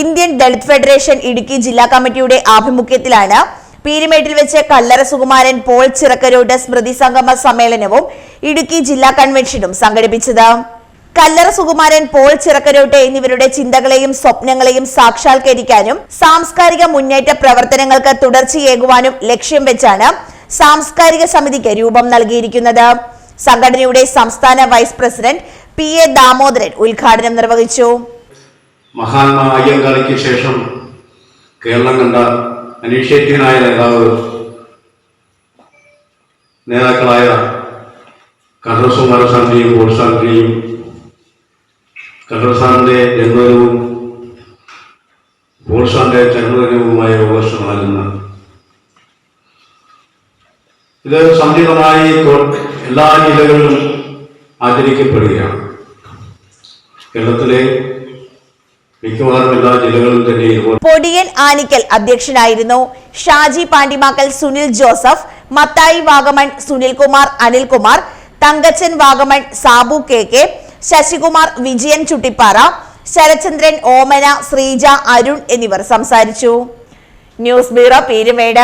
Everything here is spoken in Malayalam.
ഇന്ത്യൻ ദളിത് ഫെഡറേഷൻ ഇടുക്കി ജില്ലാ കമ്മിറ്റിയുടെ ആഭിമുഖ്യത്തിലാണ് പീരിമേട്ടിൽ വെച്ച് കല്ലറ സുകുമാരൻ പോൾ ചിറക്കരോട് സ്മൃതി സംഗമ സമ്മേളനവും ഇടുക്കി ജില്ലാ കൺവെൻഷനും സംഘടിപ്പിച്ചത്. കല്ലറ സുകുമാരൻ പോൾ ചിറക്കരോട്ട് എന്നിവരുടെ ചിന്തകളെയും സ്വപ്നങ്ങളെയും സാക്ഷാത്കരിക്കാനും സാംസ്കാരിക മുന്നേറ്റ പ്രവർത്തനങ്ങൾക്ക് തുടർച്ചയേകുവാനും ലക്ഷ്യം വെച്ചാണ് സാംസ്കാരിക സമിതിക്ക് രൂപം നൽകിയിരിക്കുന്നത്. സംഘടനയുടെ സംസ്ഥാന vice president P A Damodaran ഉദ്ഘാടനം നിർവഹിച്ചു. മഹാത്മാ അയ്യങ്കാളിക്ക് ശേഷം കേരളം കണ്ട അനിഷേധ്യനായ നേതാവ് നേതാക്കളായ കടറസുമാരസാറിന്റെയും ബോൾസാന്റെയും കടറസാറിന്റെ ജന്മദിനവും ബോൾസാന്റെ ജന്മദിനവുമായ ഓഗസ്റ്റ് ഇത് സംഗീതമായി എല്ലാ ജില്ലകളിലും ആചരിക്കപ്പെടുകയാണ്. കേരളത്തിലെ എല്ലാ ജില്ലകളും തന്നെ പൊടിയൻ ആനിക്കൽ അധ്യക്ഷനായിരുന്നു. ഷാജി പാണ്ടിമാക്കൽ സുനിൽ ജോസഫ് മത്തായി വാഗമൺ സുനിൽകുമാർ അനിൽകുമാർ തങ്കച്ചൻ വാഗമൺ സാബു കെ കെ ശശികുമാർ വിജയൻ ചുട്ടിപ്പാറ ശരചന്ദ്രൻ ഓമന ശ്രീജ അരുൺ എന്നിവർ സംസാരിച്ചു. News bureau Peermade.